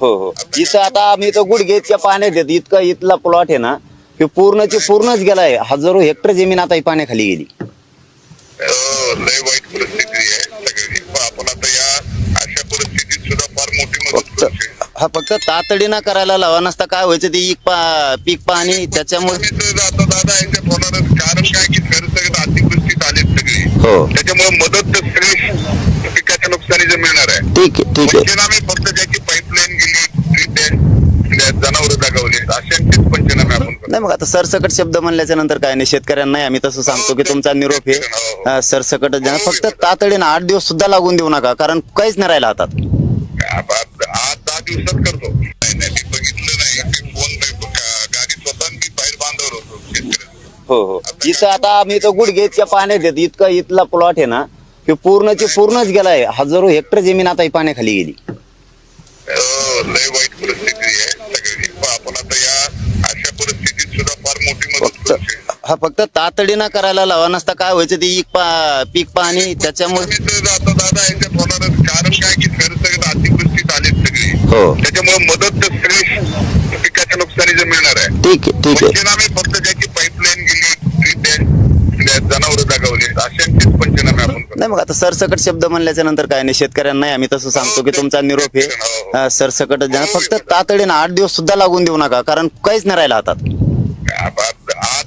हो हो. इथं आता आम्ही इथं गुडघे इतक्या पाण्यात येत. इतका इथला प्लॉट आहे ना ते पूर्णची पूर्णच गेलाय. हजारो हेक्टर जमीन आता ही पाण्याखाली गेली. अं, लय वाईट परिस्थिती आहे सगळी. पण आपण आता या अशा परिस्थितीत सुद्धा फार मोठी मदत फक्त करू शकतो. हा फक्त तातडीनं करायला लावा नसता काय व्हायचं ते पीक पा पीक पाणी त्याच्यामुळे आम्ही तर आता दादा यांच्यात होणारच कारण काय की सर सगळं अतिवृष्टीत आलीत सगळी. हो. त्याच्यामुळे मदत तर सगळी पिकाच्या नुकसानीचं मिळणार आहे. ठीक आहे ठीक आहे. पंचनामे फक्त ज्याची पाईपलाईन गेली जनावर दगावली अशांचेच पंचनामे आपण करतो. नाही मग आता सरसकट शब्द म्हणल्याच्या नंतर काय नाही शेतकऱ्यांना नाही आम्ही तसं सांगतो की तुमचा निरोप हे अं, सरसकट द्या. फक्त तातडीनं आठ दिवस सुद्धा लागून देऊ नका कारण काहीच नाही राहिलं हातात. आप- आप- आज दहा दिवसात करतो. नाही नाही मी बघितलं नाही. मी फोन गाडी स्वतः मी बाहेर बांधवर होतो शेतकऱ्याचं. हो हो. इथं आता आम्ही इथं गुडघे इतक्या पाण्यात येत. इतका इथला प्लॉट आहे ना ते पूर्णची पूर्णच गेलाय. हजारो हेक्टर जमीन आता ही पाण्याखाली गेली. अं, लय वाईट परिस्थिती आहे सगळी पण आपण आता या अशा परिस्थितीत सुद्धा फार मोठी मदत फक्त करू शकतो हा फक्त तातडीनं करायला लावा नसता काय व्हायचं ते पीक पा पीक पाणी त्याच्यामुळे आता दादा होणारच कारण काय की सर सगळं अतिवृष्टीत आलीत सगळी. हो. त्याच्यामुळे मदत तर सगळी पिकाच्या नुकसानीचं मिळणार आहे. ठीक आहे ठीक आहे. पंचनामे फक्त ज्याची पाईपलाईन गेली जनावर दगावली अशांचेच पंचनामे आपण करतो. नाही मग आता सरसकट शब्द म्हणल्याच्या नंतर काय नाही शेतकऱ्यांना नाही आम्ही तसं सांगतो की तुमचा निरोप हे अं, सरसकट द्या. फक्त तातडीनं आठ दिवस सुद्धा लागून देऊ नका कारण काहीच नाही राहिलं हातात. आज